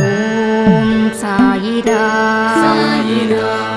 ஓம் சாயிரா சாயிரா ஓம்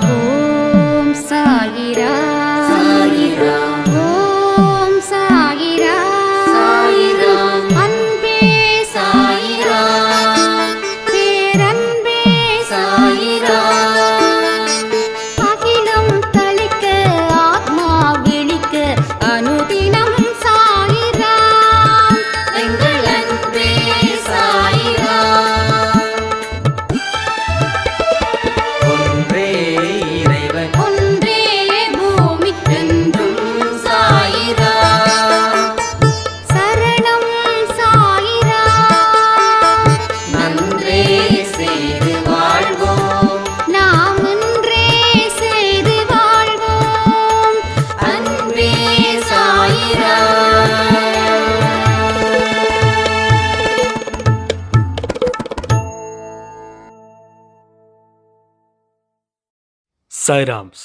சாய்ராம்ஸ்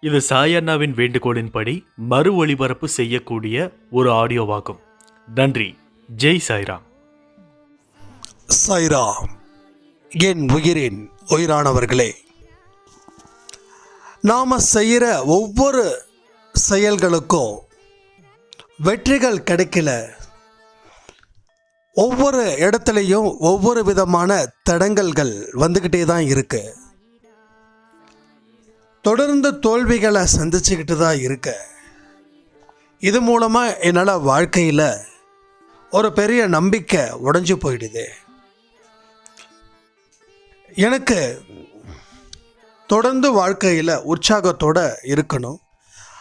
இது சாயண்ணாவின் வேண்டுகோளின்படி மறு ஒளிபரப்பு செய்யக்கூடிய ஒரு ஆடியோவாகும். நன்றி. ஜெய் சாய்ராம். சாய்ராம். என் உயிரின் உயிரானவர்களே நாம் செய்கிற ஒவ்வொரு செயல்களுக்கும் வெற்றிகள் கிடைக்கல. ஒவ்வொரு இடத்துலையும் ஒவ்வொரு விதமான தடங்கல்கள் வந்துக்கிட்டே தான் இருக்கு. தொடர்ந்து தோல்விகளை சந்திச்சுக்கிட்டு தான் இருக்க. இது மூலமாக என்னால் வாழ்க்கையில் ஒரு பெரிய நம்பிக்கை உடஞ்சி போயிடுது. எனக்கு தொடர்ந்து வாழ்க்கையில் உற்சாகத்தோடு இருக்கணும்.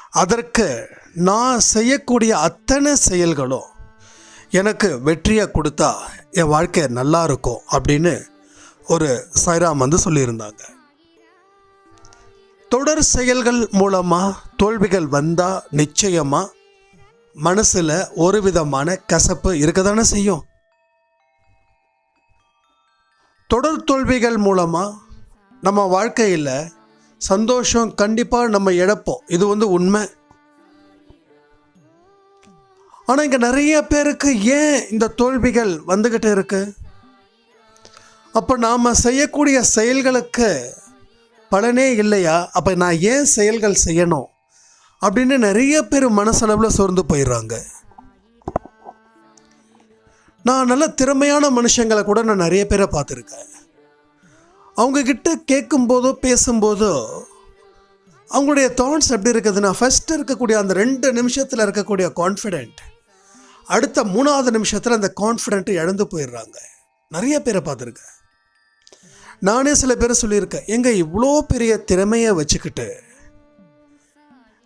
அதற்கு நான் செய்யக்கூடிய அத்தனை செயல்களும் எனக்கு வெற்றியை கொடுத்தா என் வாழ்க்கை நல்லா இருக்கும் அப்படின்னு ஒரு சைராம் வந்து சொல்லியிருந்தாங்க. தொடர் செயல்கள் மூலமாக தோல்விகள் வந்தால் நிச்சயமாக மனசில் ஒரு விதமான கசப்பு இருக்க தானே செய்யும். தொடர் தோல்விகள் மூலமாக நம்ம வாழ்க்கையில் சந்தோஷம் கண்டிப்பாக நம்ம இழப்போம். இது வந்து உண்மை. ஆனால் இங்கே நிறைய பேருக்கு ஏன் இந்த தோல்விகள் வந்துக்கிட்டு இருக்கு? அப்போ நாம் செய்யக்கூடிய செயல்களுக்கு பலனே இல்லையா? அப்போ நான் ஏன் செயல்கள் செய்யணும்? அப்படின்னு நிறைய பேர் மனசளவில் சோர்ந்து போயிடுறாங்க. நான் நல்ல திறமையான மனுஷங்களை கூட நான் நிறைய பேரை பார்த்துருக்கேன். அவங்கக்கிட்ட கேட்கும்போதோ பேசும்போதோ அவங்களுடைய தாட்ஸ் எப்படி இருக்குதுன்னா ஃபஸ்ட்டு இருக்கக்கூடிய அந்த ரெண்டு நிமிஷத்தில் இருக்கக்கூடிய கான்ஃபிடென்ட் அடுத்த மூணாவது நிமிஷத்தில் அந்த கான்ஃபிடென்ட்டு இழந்து போயிடுறாங்க. நிறைய பேரை பார்த்துருக்கேன். நானே சில பேரை சொல்லியிருக்கேன் எங்கள் இவ்வளோ பெரிய திறமையை வச்சுக்கிட்டு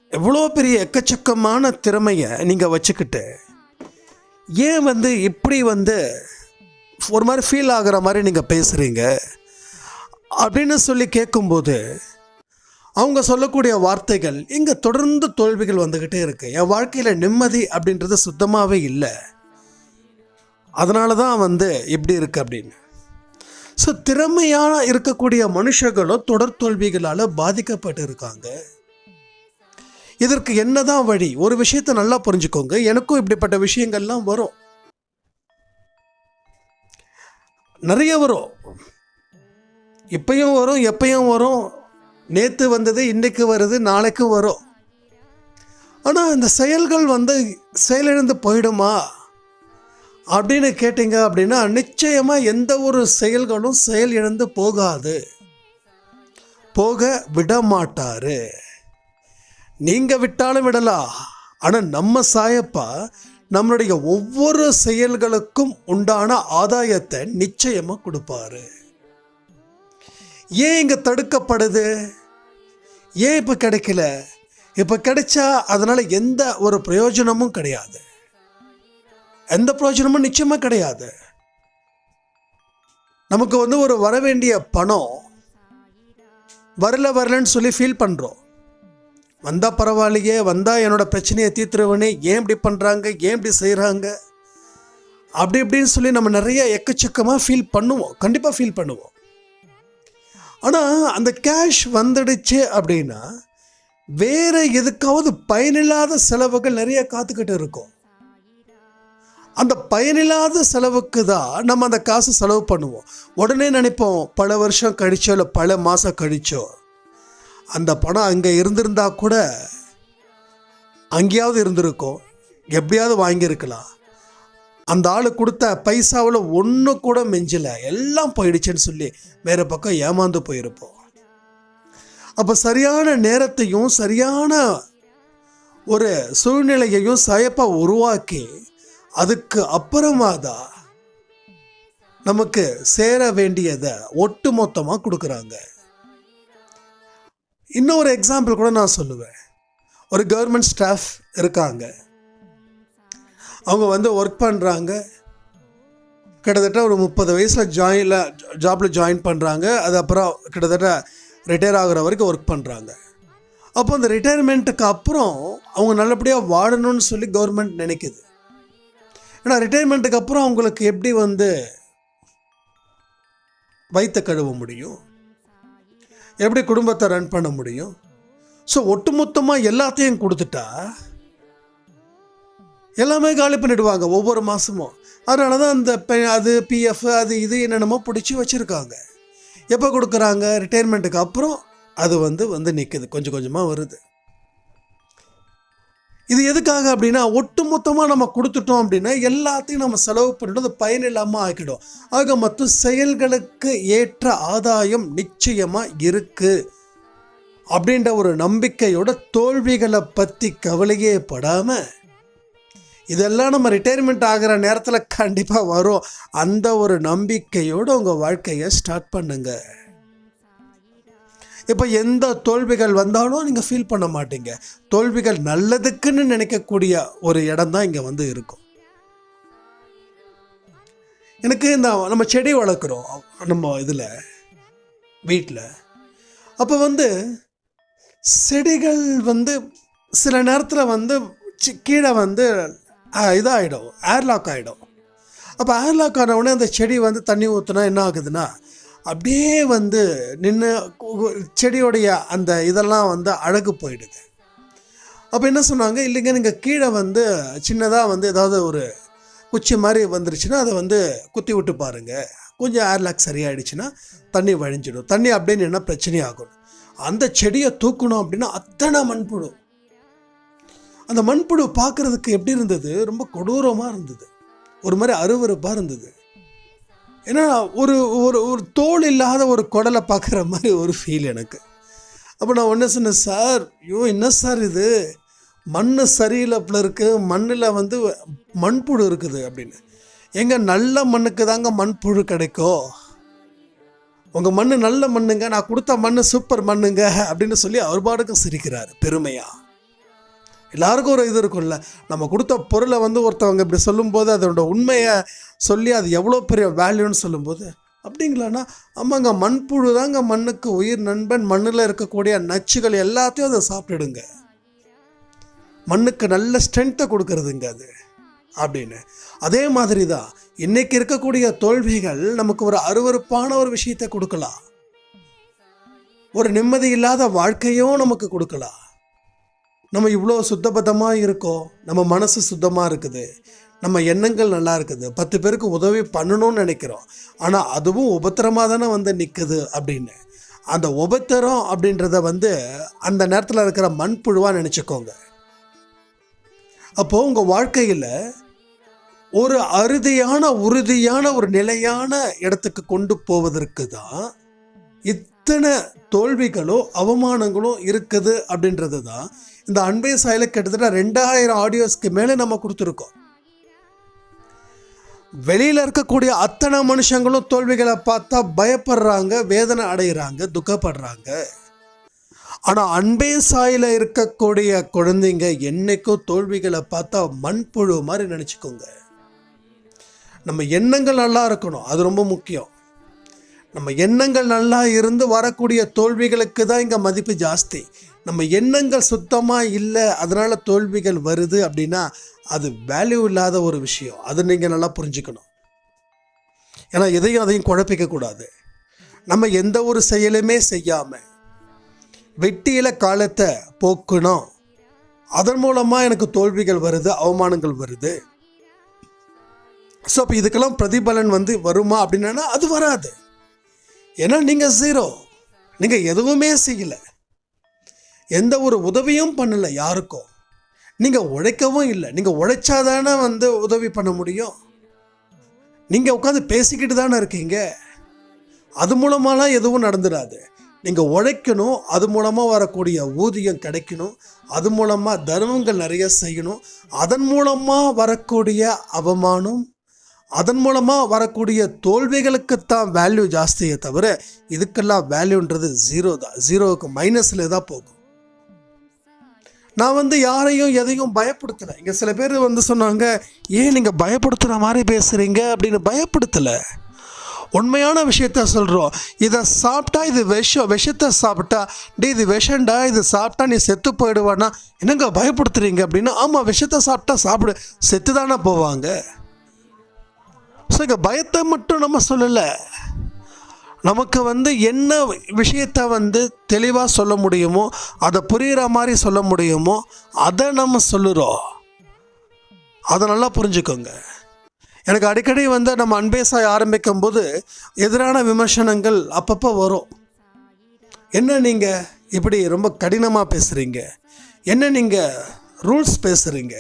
எவ்வளோ பெரிய எக்கச்சக்கமான திறமையை நீங்கள் வச்சுக்கிட்டு ஏன் வந்து இப்படி வந்து ஒரு மாதிரி ஃபீல் ஆகிற மாதிரி நீங்கள் பேசுகிறீங்க அப்படின்னு சொல்லி கேட்கும்போது அவங்க சொல்லக்கூடிய வார்த்தைகள் இங்கே தொடர்ந்து தோல்விகள் வந்துக்கிட்டே இருக்குது என் வாழ்க்கையில் நிம்மதி அப்படின்றது சுத்தமாகவே இல்லை. அதனால தான் வந்து இப்படி இருக்குது அப்படின்னு. ஸோ திறமையாக இருக்கக்கூடிய மனுஷர்களும் தொடர் தோல்விகளால் பாதிக்கப்பட்டு இருக்காங்க. இதற்கு என்னதான் வழி? ஒரு விஷயத்தை நல்லா புரிஞ்சுக்கோங்க. எனக்கும் இப்படிப்பட்ட விஷயங்கள்லாம் வரும். நிறைய வரும். இப்பயும் வரும் எப்பயும் வரும். நேற்று வந்தது இன்னைக்கு வருது நாளைக்கு வரும். ஆனால் இந்த செயல்கள் வந்து செயலிழந்து போயிடுமா? அப்படின்னு கேட்டிங்க அப்படின்னா நிச்சயமாக எந்த ஒரு செயல்களும் செயல் இழந்து போகாது. போக விட மாட்டாரு நீங்கள் விட்டாலும் விடலாம் ஆனால் நம்ம சாயப்பா நம்மளுடைய ஒவ்வொரு செயல்களுக்கும் உண்டான ஆதாயத்தை நிச்சயமாக கொடுப்பாரு. ஏன் இங்கே தடுக்கப்படுது? ஏன் இப்போ கிடைக்கல? இப்போ கிடைச்சா அதனால் எந்த ஒரு பிரயோஜனமும் கிடையாது. எந்த பிரயோஜனமும் நிச்சயமாக கிடையாது. நமக்கு வந்து ஒரு வர வேண்டிய பணம் வரல வரலன்னு சொல்லி ஃபீல் பண்ணுறோம் வந்தால் பரவாயில்லையே வந்தால் என்னோட பிரச்சனையை தீர்த்துருவனே ஏன் இப்படி பண்ணுறாங்க ஏன் இப்படி செய்கிறாங்க அப்படி இப்படின்னு சொல்லி நம்ம நிறைய எக்கச்சக்கமாக ஃபீல் பண்ணுவோம். கண்டிப்பாக ஃபீல் பண்ணுவோம். ஆனால் அந்த கேஷ் வந்துடுச்சு அப்படின்னா வேற எதுக்காவது பயனில்லாத செலவுகள் நிறைய காத்துக்கிட்டு இருக்கும். அந்த பயனில்லாத செலவுக்கு தான் நம்ம அந்த காசு செலவு பண்ணுவோம். உடனே நினைப்போம் பல வருஷம் கழிச்சோ இல்லை பல மாதம் கழிச்சோ அந்த பணம் அங்கே இருந்திருந்தா கூட அங்கேயாவது இருந்திருக்கும். எப்படியாவது வாங்கியிருக்கலாம். அந்த ஆள் கொடுத்த பைசாவில் ஒன்று கூட மெஞ்சலை. எல்லாம் போயிடுச்சுன்னு சொல்லி வேறு பக்கம் ஏமாந்து போயிருப்போம். அப்போ சரியான நேரத்தையும் சரியான ஒரு சூழ்நிலையையும் சயப்பாக உருவாக்கி அதுக்கு அப்புறமா தான் நமக்கு சேர வேண்டியதை ஒட்டு மொத்தமாக கொடுக்குறாங்க. இன்னொரு எக்ஸாம்பிள் கூட நான் சொல்லுவேன். ஒரு கவர்மெண்ட் ஸ்டாஃப் இருக்காங்க. அவங்க வந்து ஒர்க் பண்ணுறாங்க கிட்டத்தட்ட ஒரு முப்பது வயசில் ஜாயினில் ஜாப்பில் ஜாயின் பண்ணுறாங்க அது அப்புறம் கிட்டத்தட்ட ரிட்டையர் ஆகிற வரைக்கும் ஒர்க் பண்ணுறாங்க அப்போ அந்த ரிட்டையர்மெண்ட்டுக்கு அப்புறம் அவங்க நல்லபடியாக வாழணும்னு சொல்லி கவர்மெண்ட் நினைக்குது. ஏன்னா ரிட்டையர்மெண்ட்டுக்கு அப்புறம் அவங்களுக்கு எப்படி வந்து வயிற்ற கழுவ முடியும்? எப்படி குடும்பத்தை ரன் பண்ண முடியும்? ஸோ ஒட்டுமொத்தமாக எல்லாத்தையும் கொடுத்துட்டா எல்லாமே காலி பண்ணிடுவாங்க ஒவ்வொரு மாதமும் அதனால தான் அந்த பெ- அது பிஎஃப் அது இது என்னென்னமோ பிடிச்சி வச்சுருக்காங்க. எப்போ கொடுக்குறாங்க? ரிட்டையர்மெண்ட்டுக்கு அப்புறம் அது வந்து வந்து நிற்குது கொஞ்சம் கொஞ்சமாக வருது. இது எதுக்காக அப்படின்னா ஒட்டு மொத்தமாக நம்ம கொடுத்துட்டோம் அப்படின்னா எல்லாத்தையும் நம்ம செலவு பண்ணிட்டு அது பயன் இல்லாமல் ஆக்கிடும் ஆக மொத்தம் செயல்களுக்கு ஏற்ற ஆதாயம் நிச்சயமாக இருக்குது அப்படின்ற ஒரு நம்பிக்கையோட தோல்விகளை பற்றி கவலையே படாமல் இதெல்லாம் நம்ம ரிட்டையர்மெண்ட் ஆகிற நேரத்தில் கண்டிப்பாக வரும். அந்த ஒரு நம்பிக்கையோடு உங்கள் வாழ்க்கையை ஸ்டார்ட் பண்ணுங்கள் இப்போ எந்த தோல்விகள் வந்தாலும் நீங்கள் ஃபீல் பண்ண மாட்டீங்க. தோல்விகள் நல்லதுக்குன்னு நினைக்கக்கூடிய ஒரு இடம் தான் இங்கே வந்து இருக்கும். எனக்கு இந்த நம்ம செடி வளர்க்குறோம் நம்ம இதில் வீட்டில் அப்போ வந்து செடிகள் வந்து சில நேரத்தில் வந்து கீழே வந்து இதாகிடும் ஏர்லாக் ஆகிடும் அப்போ ஏர்லாக் ஆன உடனே அந்த செடி வந்து தண்ணி ஊற்றுனா என்ன ஆகுதுன்னா அப்படியே வந்து நின்று செடியோடைய அந்த இதெல்லாம் வந்து அழகு போயிடுது. அப்போ என்ன சொன்னாங்க? இல்லைங்க நீங்கள் கீழே வந்து சின்னதாக வந்து ஏதாவது ஒரு குச்சி மாதிரி வந்துருச்சுன்னா அதை வந்து குத்தி விட்டு பாருங்கள் கொஞ்சம் ஏர்லாக் சரியாயிடுச்சுன்னா தண்ணி வழிஞ்சிடும். தண்ணி அப்படியே பிரச்சனை பிரச்சனையாகும் அந்த செடியை தூக்கணும் அப்படின்னா அத்தனை மண்புழு. அந்த மண்புழு பார்க்குறதுக்கு எப்படி இருந்தது? ரொம்ப கொடூரமாக இருந்தது. ஒரு மாதிரி அருவருப்பாக இருந்தது. ஏன்னா ஒரு ஒரு ஒரு தோல் இல்லாத ஒரு குடலை பார்க்குற மாதிரி ஒரு ஃபீல் எனக்கு. அப்போ நான் ஒன்று சொன்னேன் சார் ஐயோ என்ன சார் இது? மண் சரியில்லை போல இருக்கு. மண்ணில் வந்து மண்புழு இருக்குது அப்படின்னு. எங்கள் நல்ல மண்ணுக்கு தாங்க மண்புழு கிடைக்கும். உங்கள் மண் நல்ல மண்ணுங்க நான் கொடுத்த மண் சூப்பர் மண்ணுங்க அப்படின்னு சொல்லி அவர் பாடுக்கும் சிரிக்கிறார் பெருமையாக எல்லாருக்கும் ஒரு இது இருக்கும்ல. நம்ம கொடுத்த பொருளை வந்து ஒருத்தவங்க இப்படி சொல்லும்போது அதோட உண்மையை சொல்லி அது எவ்வளோ பெரிய வேல்யூன்னு சொல்லும்போது அப்படிங்களாண்ணா ஆமாங்க மண்புழு தாங்க மண்ணுக்கு உயிர் நண்பன் மண்ணில் இருக்கக்கூடிய நச்சுகள் எல்லாத்தையும் அதை சாப்பிட்டுடுங்க மண்ணுக்கு நல்ல ஸ்ட்ரென்த்தை கொடுக்கறதுங்க அது அப்படின்னு. அதே மாதிரி தான் இன்னைக்கு இருக்கக்கூடிய தோல்விகள் நமக்கு ஒரு அருவருப்பான ஒரு விஷயத்தை கொடுக்கலாம். ஒரு நிம்மதி இல்லாத வாழ்க்கையும் நமக்கு கொடுக்கலாம். நம்ம இவ்வளோ சுத்தபத்தமாக இருக்கோம். நம்ம மனசு சுத்தமாக இருக்குது. நம்ம எண்ணங்கள் நல்லா இருக்குது. பத்து பேருக்கு உதவி பண்ணணும்னு நினைக்கிறோம். ஆனால் அதுவும் உபத்திரமாக தானே வந்து நிற்குது அப்படின்னு. அந்த உபத்திரம் அப்படின்றத வந்து அந்த நேரத்தில் இருக்கிற மண்புழுவாக நினச்சிக்கோங்க. அப்போது உங்கள் வாழ்க்கையில் ஒரு அறுதியான உறுதியான ஒரு நிலையான இடத்துக்கு கொண்டு போவதற்கு தான் இத்தனை தோல்விகளோ அவமானங்களோ இருக்குது அப்படின்றது தான் இந்த அன்பே சாயல கிட்டத்தட்ட ரெண்டாயிரம் ஆடியோஸ்க்கு மேலே நம்ம கொடுத்துருக்கோம். வெளியில் இருக்கக்கூடிய அத்தனை மனுஷங்களும் தோல்விகளை பார்த்தா பயப்படுறாங்க வேதனை அடைகிறாங்க துக்கப்படுறாங்க. ஆனால் அன்பே சாயில் இருக்கக்கூடிய குழந்தைங்க என்னைக்கும் தோல்விகளை பார்த்தா மண்புழு மாதிரி நினச்சிக்கோங்க. நம்ம எண்ணங்கள் நல்லா இருக்கணும் அது ரொம்ப முக்கியம். நம்ம எண்ணங்கள் நல்லா இருந்து வரக்கூடிய தோல்விகளுக்கு தான் இங்கே மதிப்பு ஜாஸ்தி. நம்ம எண்ணங்கள் சுத்தமாக இல்லை அதனால் தோல்விகள் வருது அப்படின்னா அது வேல்யூ இல்லாத ஒரு விஷயம். அது நீங்கள் நல்லா புரிஞ்சுக்கணும். ஏன்னா எதையும் அதையும் குழப்பிக்கக்கூடாது நம்ம எந்த ஒரு செயலுமே செய்யாமல் வெட்டியில் காலத்தை போக்கணும். அதன் மூலமாக எனக்கு தோல்விகள் வருது அவமானங்கள் வருது. ஸோ அப்போ இதுக்கெல்லாம் பிரதிபலன் வந்து வருமா அப்படின்னா அது வராது. ஏன்னா நீங்கள் ஜீரோ நீங்கள் எதுவுமே செய்யலை. எந்த ஒரு உதவியும் பண்ணலை யாருக்கும். நீங்கள் உழைக்கவும் இல்லை. நீங்கள் உழைச்சாதானே வந்து உதவி பண்ண முடியும். நீங்கள் உட்காந்து பேசிக்கிட்டு தானே இருக்கீங்க. அது மூலமாலாம் எதுவும் நடந்துடாது நீங்கள் உழைக்கணும் அது மூலமாக வரக்கூடிய ஊதியம் கிடைக்கணும் அது மூலமாக தர்மங்கள் நிறைய செய்யணும் அதன் மூலமாக வரக்கூடிய அவமானம் அதன் மூலமாக வரக்கூடிய தோல்விகளுக்குத்தான் வேல்யூ ஜாஸ்தியே தவிர இதுக்கெல்லாம் வேல்யூன்றது ஜீரோ தான். ஜீரோவுக்கு மைனஸில் தான் போகும். நான் வந்து யாரையும் எதையும் பயப்படுத்தலை. இங்கே சில பேர் வந்து சொன்னாங்க ஏன் நீங்கள் பயப்படுத்துகிற மாதிரி பேசுகிறீங்க அப்படின்னு பயப்படுத்தலை. உண்மையான விஷயத்த சொல்கிறோம் இதை சாப்பிட்டா இது விஷம் விஷத்தை சாப்பிட்டா டே இது விஷண்டா இது சாப்பிட்டா நீ செத்து போயிடுவானா என்னங்க பயப்படுத்துறீங்க? அப்படின்னா ஆமாம் விஷத்தை சாப்பிட்டா சாப்பிடு செத்து தானே போவாங்க. ஸோ இங்கே பயத்தை மட்டும் நம்ம சொல்லலை. நமக்கு வந்து என்ன விஷயத்த வந்து தெளிவாக சொல்ல முடியுமோ அதை புரிகிற மாதிரி சொல்ல முடியுமோ அதை நம்ம சொல்லுறோம். அதை நல்லா புரிஞ்சுக்கோங்க. எனக்கு அடிக்கடி வந்து நம்ம அன்பேசாய் ஆரம்பிக்கும் போது எதிரான விமர்சனங்கள் அப்பப்போ வரும். என்ன நீங்கள் இப்படி ரொம்ப கடினமாக பேசுகிறீங்க என்ன நீங்கள் ரூல்ஸ் பேசுகிறீங்க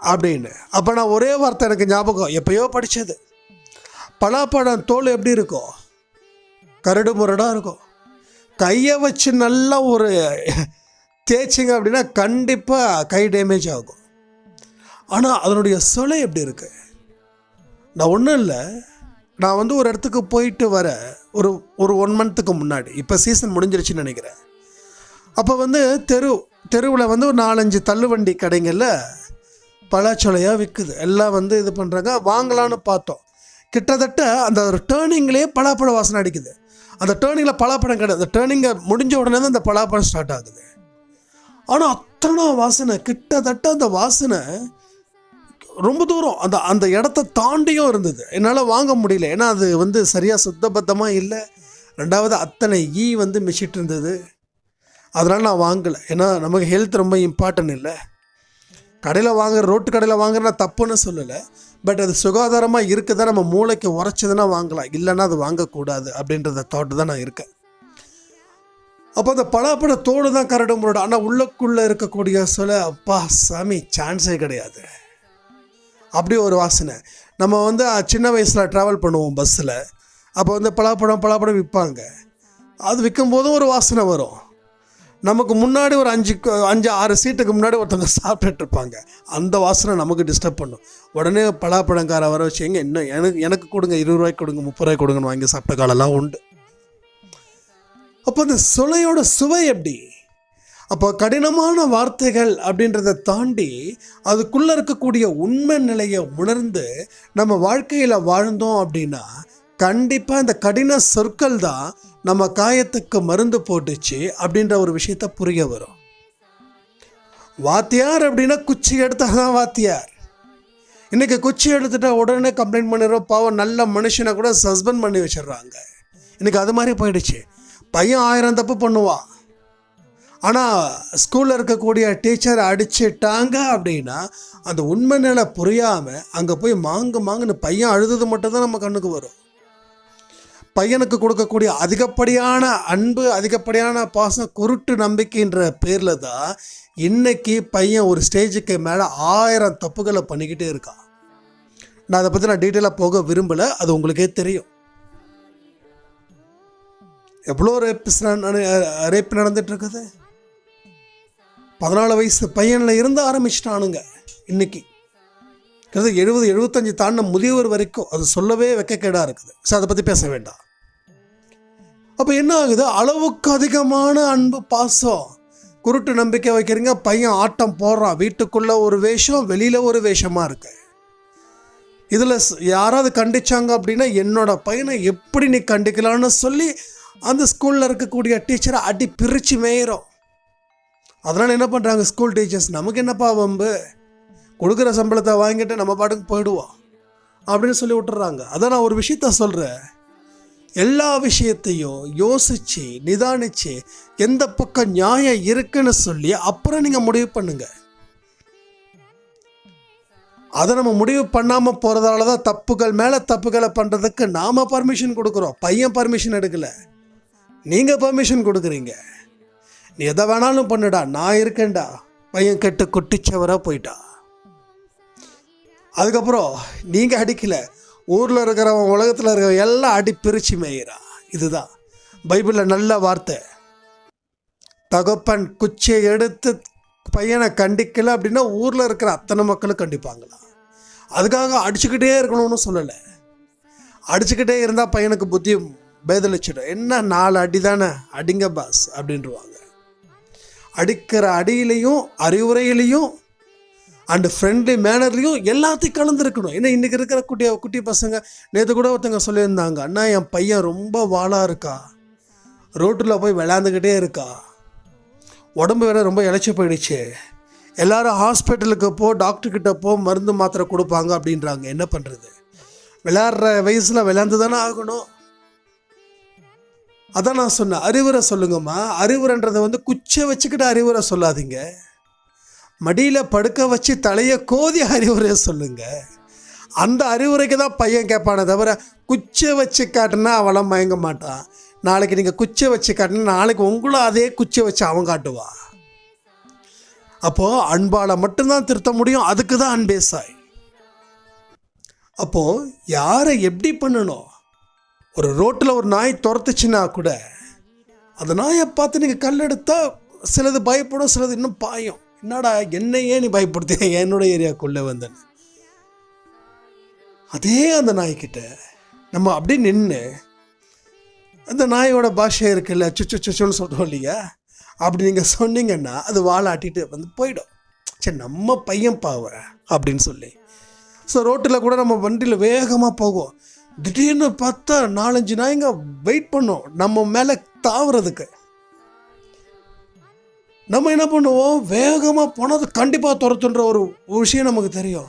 அப்படின்னு. அப்போ நான் ஒரே வார்த்தை எனக்கு ஞாபகம் எப்பயோ படித்தது பலாப்பழம் தோல் எப்படி இருக்கும்? கரடு முரடாக இருக்கும். கையை வச்சு நல்லா ஒரு தேய்ச்சிங்க அப்படின்னா கண்டிப்பாக கை டேமேஜ் ஆகும். ஆனால் அதனுடைய சொலை எப்படி இருக்குது நான் ஒன்றும் இல்லை. நான் வந்து ஒரு இடத்துக்கு போயிட்டு வர ஒரு ஒரு ஒன் மந்த்துக்கு முன்னாடி இப்போ சீசன் முடிஞ்சிருச்சுன்னு நினைக்கிறேன். அப்போ வந்து தெரு தெருவில் வந்து ஒரு நாலஞ்சு தள்ளுவண்டி கடைங்களில் பழச்சொலையாக விற்குது எல்லாம் வந்து இது பண்ணுறாங்க வாங்கலான்னு பார்த்தோம். கிட்டத்தட்ட அந்த ஒரு டேர்னிங்லேயே பலாப்பழ வாசனை அடிக்குது. அந்த டேர்னிங்கில் பலாப்பழம் கிடையாது. அந்த டேர்னிங்கை முடிஞ்ச உடனே தான் அந்த பலாப்பழம் ஸ்டார்ட் ஆகுது. ஆனால் அத்தனை வாசனை கிட்டத்தட்ட அந்த வாசனை ரொம்ப தூரம். அந்த அந்த இடத்த தாண்டியும் இருந்தது. என்னால் வாங்க முடியல. ஏன்னா அது வந்து சரியாக சுத்தபத்தமாக இல்லை. ரெண்டாவது அத்தனை ஈ வந்து மிச்சிட்டு இருந்தது. அதனால் நான் வாங்கலை. ஏன்னா நமக்கு ஹெல்த் ரொம்ப இம்பார்ட்டன்ட் இல்லை. கடையில் வாங்குற ரோட்டு கடையில் வாங்குற நான் தப்புன்னு சொல்லலை. பட் அது சுகாதாரமாக இருக்குதா நம்ம மூளைக்கு உரைச்சதுன்னா வாங்கலாம். இல்லைன்னா அது வாங்கக்கூடாது அப்படின்றத தாட்டு தான் நான் இருக்கேன். அப்போ அந்த பலாப்பழ தோடு தான் கரடு முரடு. ஆனால் உள்ளுக்குள்ளே இருக்கக்கூடிய சொல்ல அப்பா சாமி சான்ஸே கிடையாது. அப்படி ஒரு வாசனை. நம்ம வந்து சின்ன வயசில் ட்ராவல் பண்ணுவோம் பஸ்ஸில் அப்போ வந்து பலாப்பழம் பலாப்பழம் விற்பாங்க. அது விற்கும் போதும் ஒரு வாசனை வரும். நமக்கு முன்னாடி ஒரு அஞ்சு அஞ்சு ஆறு சீட்டுக்கு முன்னாடி ஒருத்தவங்க சாப்பிட்டுட்டு இருப்பாங்க அந்த வாசனை நமக்கு டிஸ்டர்ப் பண்ணும். உடனே பலாப்பழங்கார வர வச்சு இன்னும் எனக்கு எனக்கு கொடுங்க இருபது ரூபாய்க்கு கொடுங்க முப்பது ரூபாய்க்கு கொடுங்கன்னு வாங்கி சாப்பிட்ட காலெல்லாம் உண்டு. அப்போ அந்த சுளையோட சுவை எப்படி? அப்போ கடினமான வார்த்தைகள் அப்படின்றத தாண்டி அதுக்குள்ளே இருக்கக்கூடிய உண்மை நிலையை உணர்ந்து நம்ம வாழ்க்கையில் வாழ்ந்தோம் அப்படின்னா கண்டிப்பாக இந்த கடின சொற்கள் தான் நம்ம காயத்துக்கு மருந்து போட்டுச்சு அப்படின்ற ஒரு விஷயத்த புரிய வரும். வாத்தியார் அப்படின்னா குச்சி எடுத்தால் தான் வாத்தியார். இன்றைக்கி குச்சி எடுத்துட்டா உடனே கம்ப்ளைண்ட் பண்ணிடுறோம் பாவம் நல்ல மனுஷனை கூட சஸ்பெண்ட் பண்ணி வச்சிடுறாங்க. இன்றைக்கி அது மாதிரி போயிடுச்சு. பையன் ஆயிரம் தப்பு பண்ணுவான். ஆனால் ஸ்கூலில் இருக்கக்கூடிய டீச்சர் அடிச்சிட்டாங்க அப்படின்னா அந்த உண்மை நிலை புரியாமல் அங்கே போய் மாங்கு மாங்குன்னு பையன் அழுதது மட்டும்தான் நம்ம கண்ணுக்கு வரும். பையனுக்கு கொடுக்கக்கூடிய அதிகப்படியான அன்பு அதிகப்படியான பாசம் குருட்டு நம்பிக்கைன்ற பேரில் தான் இன்னைக்கு பையன் ஒரு ஸ்டேஜுக்கு மேலே ஆயிரம் தப்புகளை பண்ணிக்கிட்டே இருக்கான். நான் அதை பற்றி நான் டீட்டெயிலாக போக விரும்பலை அது உங்களுக்கே தெரியும். எவ்வளோ ரேப்ஸ் ரேப் நடந்துட்டு இருக்குது பதினாலு வயசு பையனில் இருந்து ஆரம்பிச்சிட்டானுங்க இன்னைக்கு. கிட்டத்தட்ட எழுபது எழுபத்தஞ்சு தாண்டின முதியவர் வரைக்கும் அது சொல்லவே வெக்கக்கேடாக இருக்குது. ஸோ அதை பற்றி பேச வேண்டாம். அப்போ என்ன ஆகுது? அளவுக்கு அதிகமான அன்பு பாசம். குருட்டு நம்பிக்கை வைக்கிறீங்க பையன் ஆட்டம் போடுறான். வீட்டுக்குள்ள ஒரு வேஷம் வெளியில் ஒரு வேஷமாக இருக்கு. இதில் யாராவது கண்டிச்சாங்க அப்படின்னா என்னோட பையனை எப்படி நீ கண்டிக்கலான்னு சொல்லி அந்த ஸ்கூலில் இருக்கக்கூடிய டீச்சரை அடி பிரித்து மேயிறோம் அதனால் என்ன பண்ணுறாங்க ஸ்கூல் டீச்சர்ஸ் நமக்கு என்னப்பா வம்பு? கொடுக்குற சம்பளத்தை வாங்கிட்டு நம்ம பாட்டுக்கு போயிடுவோம் அப்படின்னு சொல்லி விட்டுறாங்க. அதான் நான் ஒரு விஷயத்த சொல்கிறேன் எல்லா விஷயத்தையும் யோசித்து நிதானிச்சு எந்த பக்கம் நியாயம் இருக்குன்னு சொல்லி அப்புறம் நீங்கள் முடிவு பண்ணுங்க. அதை நம்ம முடிவு பண்ணாமல் போகிறதால தான் தப்புகள் மேலே தப்புகளை பண்ணுறதுக்கு நாம் பர்மிஷன் கொடுக்குறோம். பையன் பர்மிஷன் எடுக்கலை. நீங்கள் பர்மிஷன் கொடுக்குறீங்க. நீ எதை வேணாலும் பண்ணுடா. நான் இருக்கேன்டா. பையன் கெட்டு குட்டிச்சவராக போயிட்டா. அதுக்கப்புறம் நீங்கள் அடிக்கலை. ஊரில் இருக்கிறவன் உலகத்தில் இருக்கிறவன் எல்லாம் அடி பிரித்து மேயிறா. இதுதான். பைபிளில் நல்ல வார்த்தை. தகப்பன் குச்சியை எடுத்து பையனை கண்டிக்கல அப்படின்னா ஊரில் இருக்கிற அத்தனை மக்களும் கண்டிப்பாங்களாம் அதுக்காக அடிச்சுக்கிட்டே இருக்கணும்னு சொல்லலை. அடிச்சுக்கிட்டே இருந்தால் பையனுக்கு புத்தி பேதலிச்சிடும் என்ன நாலு அடி தானே அடிங்க பாஸ் அப்படின்றவாங்க. அடிக்கிற அடியிலையும் அறிவுரையிலையும் அண்டு ஃப்ரெண்ட்லி மேனர்லையும் எல்லாத்தையும் கலந்துருக்கணும். ஏன்னா இன்றைக்கி இருக்கிற குட்டி குட்டி பசங்க நேற்று கூட ஒருத்தங்க சொல்லியிருந்தாங்க அண்ணா என் பையன் ரொம்ப வாளாக இருக்கா? ரோட்டில் போய் விளாண்டுக்கிட்டே இருக்கா? உடம்பு வேற ரொம்ப இழைச்சி போயிடுச்சு. எல்லாரும் ஹாஸ்பிட்டலுக்கு போ டாக்டர்கிட்ட போ மருந்து மாத்திரை கொடுப்பாங்க அப்படின்றாங்க. என்ன பண்ணுறது விளையாடுற வயசில் விளையாண்டு தானே ஆகணும். அதான் நான் சொன்னேன். அறிவுரை சொல்லுங்கம்மா. அறிவுரைன்றதை வந்து குச்சை வச்சுக்கிட்டு அறிவுரை சொல்லாதீங்க. மடியில் படுக்க வச்சு தலையை கோதி அறிவுரையை சொல்லுங்க. அந்த அறிவுரைக்கு தான் பையன் கேட்பானே தவிர குச்சை வச்சு காட்டுனா அவளாம் மயங்க மாட்டான் நாளைக்கு நீங்கள் குச்சை வச்சு காட்டினா நாளைக்கு உங்களும் அதே குச்சை வச்சு அவன் காட்டுவா. அப்போது அன்பால் மட்டும்தான் திருத்த முடியும் அதுக்கு தான் அன்பே சாய். அப்போது யாரை எப்படி பண்ணணும்? ஒரு ரோட்டில் ஒரு நாய் துரத்துச்சுன்னா கூட அந்த நாயை பார்த்து நீங்கள் கல் எடுத்தால் சிலது பயப்படும் சிலது இன்னும் பாயும். என்னடா என்னையே நீ பயப்படுத்த என்னோட ஏரியாக்குள்ளே வந்தேன். அதே அந்த நாய்க்கிட்ட நம்ம அப்படியே நின்று அந்த நாயோட பாஷை இருக்குல்ல சுச்சு சுச்சுன்னு சொல்கிறோம் இல்லையா? அப்படி நீங்கள் சொன்னீங்கன்னா அது வாழாட்டிட்டு வந்து போயிடும். சரி நம்ம பையன் பாவ அப்படின்னு சொல்லி. ஸோ ரோட்டில் கூட நம்ம வண்டியில் வேகமாக போகும் திடீர்னு பார்த்தா நாலஞ்சு நாய்ங்க வெயிட் பண்ணோம். நம்ம மேலே தாவுறதுக்கு. நம்ம என்ன பண்ணுவோம்? வேகமாக போனால் அது கண்டிப்பாக துரத்துன்ற ஒரு விஷயம் நமக்கு தெரியும்.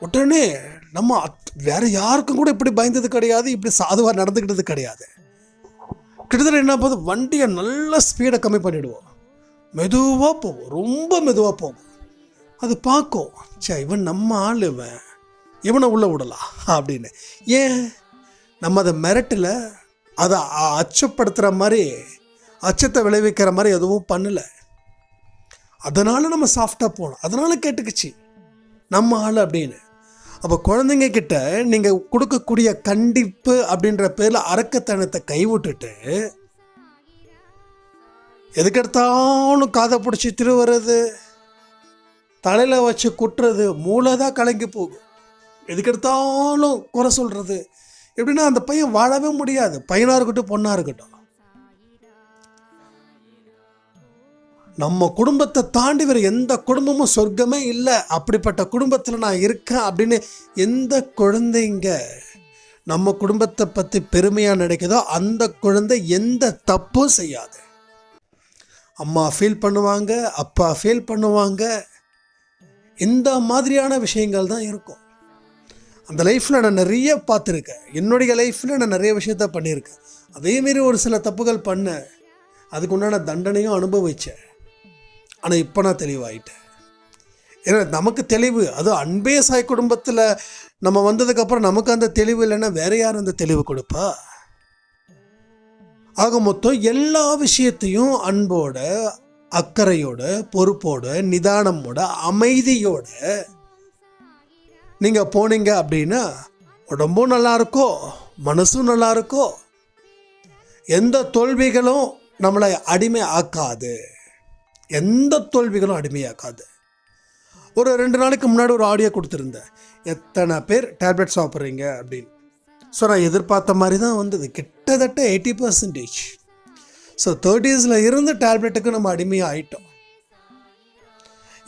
உடனே நம்ம அத்- வேற யாருக்கும் கூட இப்படி பயந்தது கிடையாது இப்படி சாதுவாக நடந்துக்கிட்டது கிடையாது. கிட்டத்தட்ட என்ன போகுது வண்டியை நல்ல ஸ்பீடை கம்மி பண்ணிவிடுவோம் மெதுவாக போகும் ரொம்ப மெதுவாக போகும் அது பார்க்கும். சே இவன் நம்ம ஆள் இவன். இவனை உள்ளே விடலாம் அப்படின்னு. ஏன்? நம்ம அதை மிரட்டல அதை அச்சப்படுத்துகிற மாதிரி அச்சத்தை விளைவிக்கிற மாதிரி எதுவும் பண்ணலை. அதனால் நம்ம சாஃப்டாக போனோம் அதனால் கேட்டுக்குச்சு. நம்ம ஆள் அப்படின்னு. அப்போ குழந்தைங்க கிட்ட நீங்கள் கொடுக்கக்கூடிய கண்டிப்பு அப்படின்ற பேரில் அரக்கத்தனத்தை கைவிட்டுட்டு எதுக்கெடுத்தாலும் காதை பிடிச்சி திருவுறது தலையில் வச்சு குட்டுறது மூளை தான் கலங்கி போகும். எதுக்கெடுத்தாலும் குறை சொல்கிறது எப்படின்னா அந்த பையன் வாழவே முடியாது. பையனாக இருக்கட்டும் பொண்ணாக இருக்கட்டும். நம்ம குடும்பத்தை தாண்டி வேறு எந்த குடும்பமும் சொர்க்கமே இல்லை. அப்படிப்பட்ட குடும்பத்தில் நான் இருக்கேன் அப்படின்னு எந்த குழந்தைங்க நம்ம குடும்பத்தை பற்றி பெருமையாக நினைக்குதோ அந்த குழந்தை எந்த தப்பும் செய்யாது. அம்மா ஃபீல் பண்ணுவாங்க அப்பா ஃபீல் பண்ணுவாங்க. இந்த மாதிரியான விஷயங்கள் தான் இருக்கும். அந்த லைஃப்பில் நான் நிறைய பார்த்துருக்கேன். என்னுடைய லைஃப்பில் நான் நிறைய விஷயத்த பண்ணியிருக்கேன். அதேமாரி ஒரு சில தப்புகள் பண்ணேன். அதுக்கு உண்டான தண்டனையும் அனுபவித்தேன் ஆனால் இப்போ நான் தெளிவாயிட்டேன். ஏன்னா நமக்கு தெளிவு அதுவும் அன்பே சாய் குடும்பத்தில் நம்ம வந்ததுக்கப்புறம் நமக்கு அந்த தெளிவு இல்லைன்னா வேற யார் அந்த தெளிவு கொடுப்பா? ஆக மொத்தம் எல்லா விஷயத்தையும் அன்போட அக்கறையோட பொறுப்போட நிதானமோட அமைதியோட நீங்கள் போனீங்க அப்படின்னா உடம்பும் நல்லா இருக்கோ மனசும் நல்லா இருக்கோ எந்த தோல்விகளும் நம்மளை அடிமை ஆக்காது எந்த தோல்விகளும் அடிமையாக்காது. ஒரு ரெண்டு நாளைக்கு முன்னாடி ஒரு ஆடியோ கொடுத்துருந்தேன் எத்தனை பேர் டேப்லெட் சாப்பிட்றீங்க? அப்படின்னு. ஸோ நான் எதிர்பார்த்த மாதிரி தான் வந்தது. கிட்டத்தட்ட எயிட்டி பர்சன்டேஜ் ஸோ தேர்ட்டிஸில் இருந்து டேப்லெட்டுக்கு நம்ம அடிமையாக ஆயிட்டோம்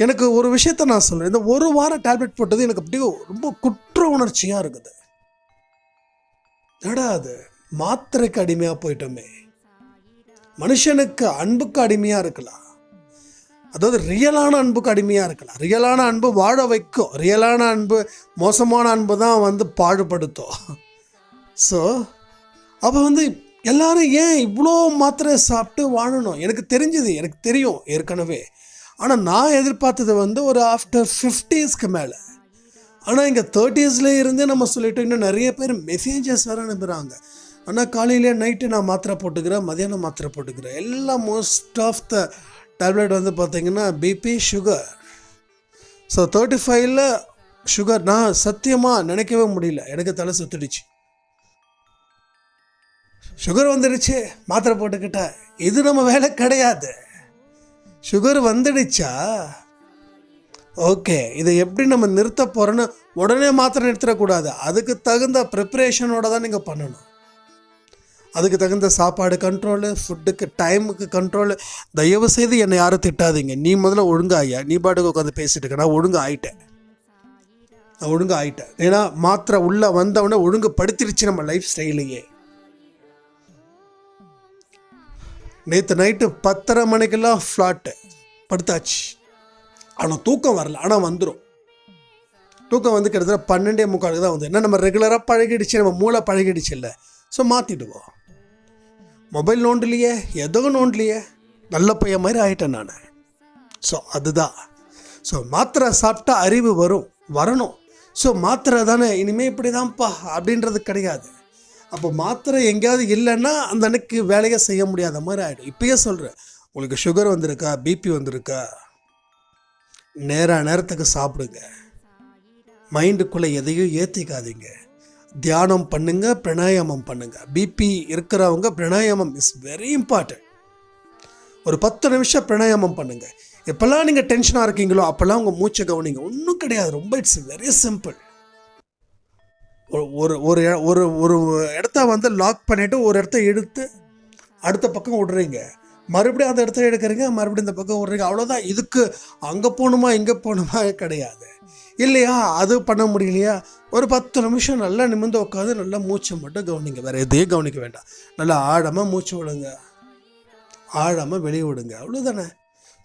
எனக்கு ஒரு விஷயத்த நான் சொல்கிறேன் இந்த ஒரு வாரம் டேப்லெட் போட்டது எனக்கு அப்படியே ரொம்ப குற்ற உணர்ச்சியாக இருக்குது. என்னடா அது? மாத்திரைக்கு அடிமையாக போயிட்டோமே. மனுஷனுக்கு அன்புக்கு அடிமையாக இருக்கலாம். அதாவது ரியலான அன்புக்கு அடிமையாக இருக்கலாம். ரியலான அன்பு வாழ வைக்கும். ரியலான அன்பு மோசமான அன்பு தான் வந்து பாடுபடுத்தும். ஸோ அப்போ வந்து எல்லாரும் ஏன் இவ்வளோ மாத்திரை சாப்பிட்டு வாழணும்? எனக்கு தெரிஞ்சது எனக்கு தெரியும் ஏற்கனவே. ஆனால் நான் எதிர்பார்த்தது வந்து ஒரு ஆஃப்டர் ஃபிஃப்டீஸ்க்கு மேலே. ஆனால் இங்கே தேர்ட்டிஸ்லேயே இருந்தே நம்ம சொல்லிட்டு இன்னும் நிறைய பேர் மெசேஜஸ் வேறு அனுப்புகிறாங்க ஆனால் காலையிலே நைட்டு நான் மாத்திரை போட்டுக்கிறேன் மதியானம் மாத்திரை போட்டுக்கிறேன். எல்லாம் மோஸ்ட் ஆஃப் த டேப்லெட் வந்து பார்த்தீங்கன்னா பிபி சுகர் ஸோ தேர்ட்டி ஃபைவ்ல சுகர் நான் சத்தியமாக நினைக்கவே முடியல. எனக்கு தலை சுத்திடுச்சு. சுகர் வந்துடுச்சு மாத்திரை போட்டுக்கிட்டேன் இது நம்ம வேலை கிடையாது. சுகர் வந்துடுச்சா? ஓகே இதை எப்படி நம்ம நிறுத்த போகிறோன்னு உடனே மாத்திரை நிறுத்திடக்கூடாது அதுக்கு தகுந்த ப்ரிப்ரேஷனோட தான் நீங்கள் பண்ணணும். அதுக்கு தகுந்த சாப்பாடு கண்ட்ரோலு ஃபுட்டுக்கு டைமுக்கு கண்ட்ரோலு தயவு செய்து என்னை யாரும் திட்டாதீங்க. நீ முதல்ல ஒழுங்காயா நீ பாட்டுக்கு உட்காந்து பேசிட்டு இருக்க. நான் ஒழுங்கு ஆயிட்டேன் நான் ஒழுங்கு ஆயிட்டேன் ஏன்னா மாத்திரை உள்ளே வந்தவொடனே ஒழுங்கு படுத்திருச்சு நம்ம லைஃப் ஸ்டைலையே நேற்று நைட்டு பத்தரை மணிக்கெல்லாம் ஃப்ளாட்டு படுத்தாச்சு. ஆனால் தூக்கம் வரல. ஆனால் வந்துடும் தூக்கம் வந்து கிட்டத்தட்ட பன்னெண்டே முக்காலுக்கு தான் வந்து. என்ன நம்ம ரெகுலராக பழகிடுச்சு. நம்ம மூளை பழகிடுச்சு இல்லை ஸோ மாற்றிடுவோம் மொபைல் நோண்டலையே ஏதோ நோண்டலையே நல்ல பையன் மாதிரி ஆகிட்டேன் நான். ஸோ அதுதான். ஸோ மாத்திரை சாப்பிட்டா அறிவு வரும் வரணும். ஸோ மாத்திரை தானே இனிமேல் இப்படி தான்ப்பா அப்படின்றது கிடையாது. அப்போ மாத்திரை எங்கேயாவது இல்லைன்னா அந்த அன்னைக்கு வேலையை செய்ய முடியாத மாதிரி ஆகிடும் இப்பயே சொல்கிறேன் உங்களுக்கு சுகர் வந்திருக்கா பிபி வந்திருக்கா? நேர நேரத்துக்கு சாப்பிடுங்க. மைண்டுக்குள்ளே எதையும் ஏற்றிக்காதீங்க தியானம் பண்ணுங்க பிரணாயாமம் பண்ணுங்க. பிபி இருக்கிறவங்க பிரணாயாமம் இஸ் வெரி இம்பார்ட்டன்ட் ஒரு பத்து நிமிஷம் பிரணாயாமம் பண்ணுங்க. எப்பெல்லாம் நீங்கள் டென்ஷனாக இருக்கீங்களோ அப்போல்லாம் உங்கள் மூச்சை கவனிங்க. ஒன்றும் கிடையாது. ரொம்ப இட்ஸ் வெரி சிம்பிள் ஒரு ஒரு ஒரு ஒரு இடத்த வந்து லாக் பண்ணிவிட்டு ஒரு இடத்த எடுத்து அடுத்த பக்கம் விடுறீங்க. மறுபடியும் அந்த இடத்த எடுக்கிறீங்க மறுபடியும் இந்த பக்கம் விடுறீங்க. அவ்வளோதான் இதுக்கு அங்கே போகணுமா இங்கே போகணுமா கிடையாது. இல்லையா? அது பண்ண முடியலையா? ஒரு பத்து நிமிஷம் நல்லா நிமிர்ந்து உட்காந்து நல்லா மூச்சை மட்டும் கவனிங்க. வேறு எதையும் கவனிக்க வேண்டாம். நல்லா ஆழமாக மூச்சு விடுங்க. ஆழமாக வெளியே விடுங்க. அவ்வளோதானே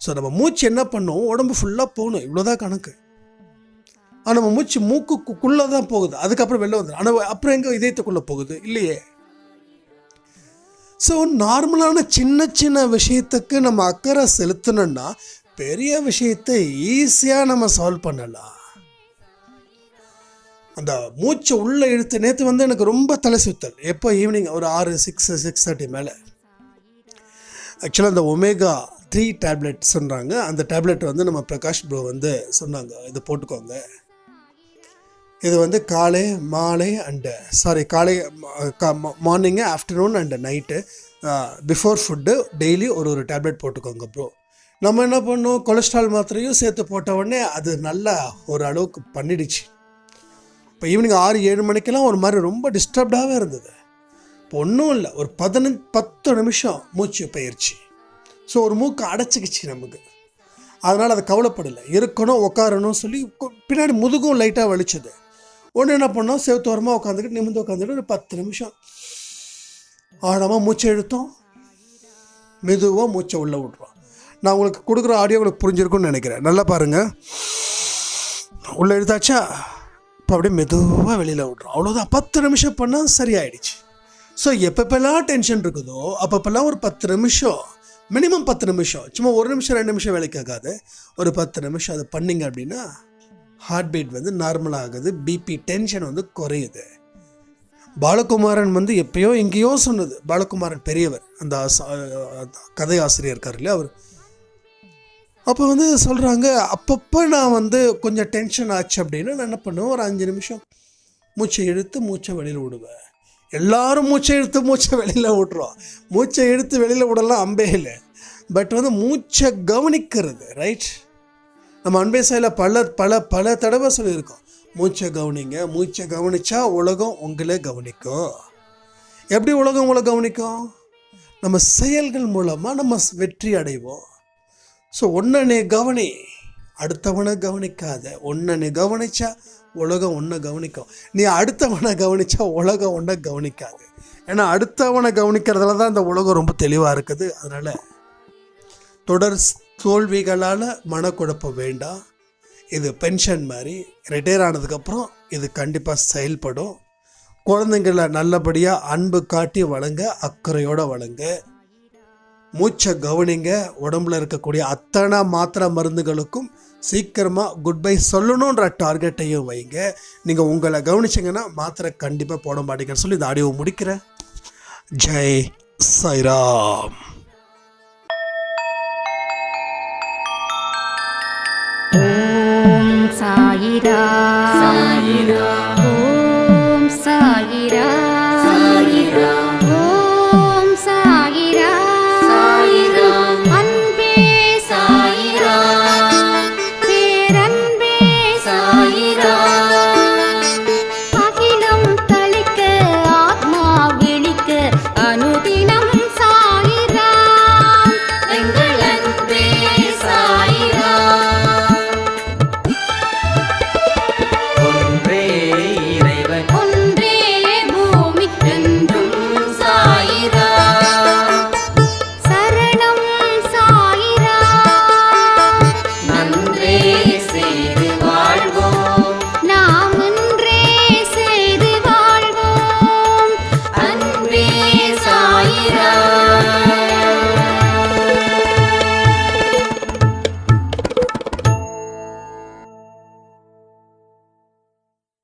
ஸோ நம்ம மூச்சு என்ன பண்ணும்? உடம்பு ஃபுல்லாக போகணும். இவ்வளோதான் கணக்கு. ஆனால் நம்ம மூச்சு மூக்குக்குள்ளே தான் போகுது. அதுக்கப்புறம் வெளில வந்துடும் ஆனால் அப்புறம் எங்கே இதயத்துக்குள்ளே போகுது? இல்லையே. ஸோ நார்மலான சின்ன சின்ன விஷயத்துக்கு நம்ம அக்கறை செலுத்தணும்னா பெரிய விஷயத்தை ஈஸியாக நம்ம சால்வ் பண்ணலாம். அந்த மூச்சை உள்ளே இழுத்து நேற்று வந்து எனக்கு ரொம்ப தலை சுத்தல். எப்போ ஈவினிங் ஒரு ஆறு சிக்ஸ் சிக்ஸ் தேர்ட்டி மேலே. ஆக்சுவலாக அந்த ஒமேகா த்ரீ டேப்லெட் சொன்னாங்க. அந்த டேப்லெட் வந்து நம்ம பிரகாஷ் ப்ரோ வந்து சொன்னாங்க. இது போட்டுக்கோங்க. இது வந்து காலை மாலை அண்டு சாரி காலை morning afternoon and night before food daily ஒரு ஒரு டேப்லெட் போட்டுக்கோங்க ப்ரோ நம்ம என்ன பண்ணோம்? கொலஸ்ட்ரால் மாத்திரையும் சேர்த்து போட்ட உடனே அது நல்லா ஒரு அளவுக்கு பண்ணிடுச்சு. இப்போ ஈவினிங் ஆறு ஏழு மணிக்கெல்லாம் ஒரு மாதிரி ரொம்ப டிஸ்டர்ப்டாகவே இருந்தது. இப்போ ஒன்றும் இல்லை. ஒரு பதினஞ்சு பத்து நிமிஷம் மூச்சு பயிற்சி. ஸோ ஒரு மூக்கு அடைச்சிக்கிச்சு நமக்கு. அதனால் அதை கவலைப்படலை. இருக்கணும் உட்காரணும் சொல்லி பின்னாடி முதுகும் லைட்டாக வலிச்சது. ஒன்று என்ன பண்ணோம்? செவத்தோரமாக உட்காந்துக்கிட்டு நிமிர்ந்து உட்காந்துட்டு ஒரு பத்து நிமிஷம் ஆழமாக மூச்சை இழுத்தோம். மெதுவாக மூச்சை உள்ளே விட்றோம் நான் உங்களுக்கு கொடுக்குற ஆடியோ உங்களுக்கு புரிஞ்சிருக்கும்னு நினைக்கிறேன். நல்லா பாருங்கள் உள்ளே இழுத்தாச்சா? இப்போ அப்படியே மெதுவாக வெளியில் விட்றோம் அவ்வளோதான் பத்து நிமிஷம் பண்ணால் சரியாயிடுச்சு. ஸோ எப்பப்பெல்லாம் டென்ஷன் இருக்குதோ அப்பப்பெல்லாம் ஒரு பத்து நிமிஷம் மினிமம் பத்து நிமிஷம். சும்மா ஒரு நிமிஷம் ரெண்டு நிமிஷம் வேலைக்கு ஆகாது ஒரு பத்து நிமிஷம் அதை பண்ணீங்க அப்படின்னா ஹார்ட் பீட் வந்து நார்மல் ஆகுது. பிபி டென்ஷன் வந்து குறையுது. பாலகுமாரன் வந்து எப்பயோ எங்கேயோ சொன்னது. பாலகுமாரன் பெரியவர். அந்த கதை ஆசிரியர் இருக்கார் இல்லையா அவர்? அப்போ வந்து சொல்கிறாங்க அப்பப்போ நான் வந்து கொஞ்சம் டென்ஷன் ஆச்சு அப்படின்னு நான் என்ன பண்ணுவேன்? ஒரு அஞ்சு நிமிஷம் மூச்சை இழுத்து மூச்சை வெளியில் விடுவேன். எல்லாரும் மூச்சை இழுத்து மூச்சை வெளியில் விட்றோம். மூச்சை இழுத்து வெளியில் விடலாம் அம்பே இல்லை. பட் வந்து மூச்சை கவனிக்கிறது ரைட் நம்ம அன்பே சாயில் பல பல பல தடவை சொல்லியிருக்கோம். மூச்சை கவனிங்க மூச்சை கவனித்தா உலகம் உங்களை கவனிக்கும். எப்படி உலகம் உங்களை கவனிக்கும்? நம்ம செயல்கள் மூலமாக நம்ம வெற்றி அடைவோம். ஸோ ஒன்றை நீ கவனி அடுத்தவனை கவனிக்காத. ஒன்றை நீ கவனிச்சா உலகம் ஒன்றை கவனிக்கும். நீ அடுத்தவனை கவனிச்சா உலகம் ஒன்றை கவனிக்காது. ஏன்னா அடுத்தவனை கவனிக்கிறதுல தான் இந்த உலகம் ரொம்ப தெளிவாக இருக்குது. அதனால் தொடர் தோல்விகளால் மனக்குழப்பம் வேண்டாம். இது பென்ஷன் மாதிரி ரிட்டையர் ஆனதுக்கப்புறம் இது கண்டிப்பாக செயல்படும். குழந்தைங்கள நல்லபடியாக அன்பு காட்டி வளங்க அக்கறையோடு வளங்க. மூச்சை கவனிங்க உடம்புல இருக்கக்கூடிய அத்தனை மாத்திரை மருந்துகளுக்கும் சீக்கிரமாக குட் பை சொல்லணுன்ற டார்கெட்டையும் வைங்க. நீங்கள் உங்களை கவனிச்சிங்கன்னா மாத்திரை கண்டிப்பாக போட மாட்டீங்கன்னு சொல்லி இந்த ஆடியோவை முடிக்கிறேன். ஜெய் சைராம் ஓம் சாயிரா சாயிரா